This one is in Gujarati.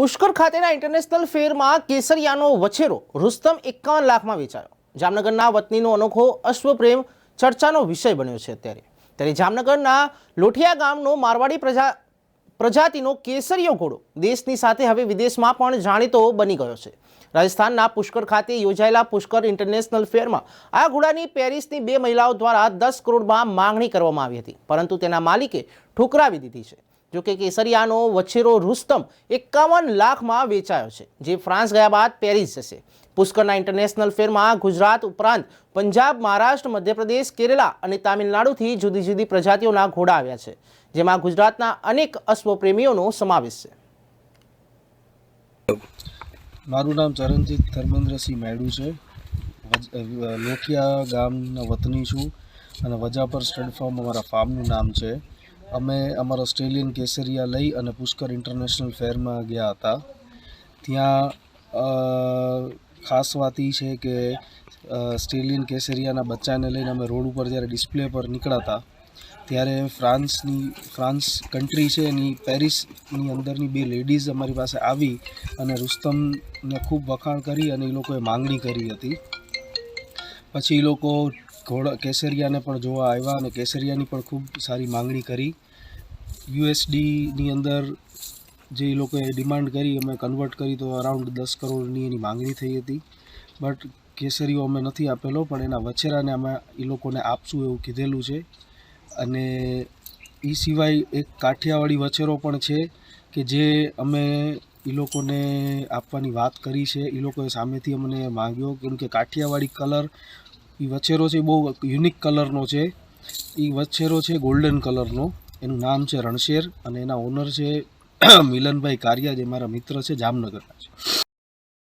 પુષ્કર ખાતેના ઇન્ટરનેશનલ ફેરમાં કેસરિયાનો વછેરો રુસ્તમ એકાવન લાખમાં વેચાયો. જામનગરના વતનીનો અનોખો અશ્વપ્રેમ ચર્ચાનો વિષય બન્યો છે અત્યારે. ત્યારે જામનગરના લોઠિયા ગામનો મારવાડી પ્રજા પ્રજાતિનો કેસરીયો ઘોડો દેશની સાથે હવે વિદેશમાં પણ જાણીતો બની ગયો છે. રાજસ્થાનના પુષ્કર ખાતે યોજાયેલા પુષ્કર ઇન્ટરનેશનલ ફેરમાં આ ઘોડાની પેરિસની બે મહિલાઓ દ્વારા દસ કરોડમાં માંગણી કરવામાં આવી હતી. પરંતુ તેના માલિકે ઠુકરાવી દીધી છે. જોકે કેસરિયાનો વછેરો રુસ્તમ એકાવન લાખમાં વેચાયો છે, જે ફ્રાન્સ ગયા બાદ પેરિસ જશે. પુષ્કરના ઇન્ટરનેશનલ ફેરમાં ગુજરાત ઉપરાંત પંજાબ, મહારાષ્ટ્ર, મધ્યપ્રદેશ, કેરલા અને તામિલનાડુથી જુદી જુદી પ્રજાતિઓના ઘોડા આવ્યા છે, જેમાં ગુજરાતના અનેક અશ્વપ્રેમીઓનો સમાવેશ છે. મારું નામ ચરણજીત ધર્મેન્દ્રસિંહ મેડુ છે. લોખિયા ગામના વતની છું અને વજાપર સ્ટડ ફાર્મ અમારા ફાર્મનું નામ છે. અમે અમારા ઓસ્ટ્રેલિયન કેસરિયા લઈ અને પુષ્કર ઇન્ટરનેશનલ ફેરમાં ગયા હતા. ત્યાં ખાસ વાત એ છે કે ઓસ્ટ્રેલિયન કેસરિયાના બચ્ચાને લઈને અમે રોડ ઉપર જ્યારે ડિસ્પ્લે પર નીકળ્યા હતા ત્યારે ફ્રાન્સની, ફ્રાન્સ કન્ટ્રી છે એની, પેરિસની અંદરની બે લેડીઝ અમારી પાસે આવી અને રુસ્તમને ખૂબ વખાણ કરી અને એ લોકોએ માંગણી કરી હતી. પછી એ લોકો ઘોડા કેસરિયાને પણ જોવા આવ્યા અને કેસરિયાની પણ ખૂબ સારી માંગણી કરી. યુએસડીની અંદર જે લોકોએ ડિમાન્ડ કરી, અમે કન્વર્ટ કરી તો અરાઉન્ડ દસ કરોડની એની માંગણી થઈ હતી. બટ કેસરીઓ અમે નથી આપેલો, પણ એના વછેરાને અમે એ લોકોને આપશું એવું કીધેલું છે. અને એ સિવાય એક કાઠિયાવાડી વછેરો પણ છે કે જે અમે એ લોકોને આપવાની વાત કરી છે. એ લોકોએ સામેથી અમને માંગ્યો, કેમ કે કાઠિયાવાડી કલર એ વછેરો છે, બહુ યુનિક કલરનો છે. એ વછેરો છે ગોલ્ડન કલરનો એનું નામ છે રણશેર અને એના ઓનર છે, મિલનભાઈ કારિયા, જે મારા મિત્ર છે, જામનગરના છે.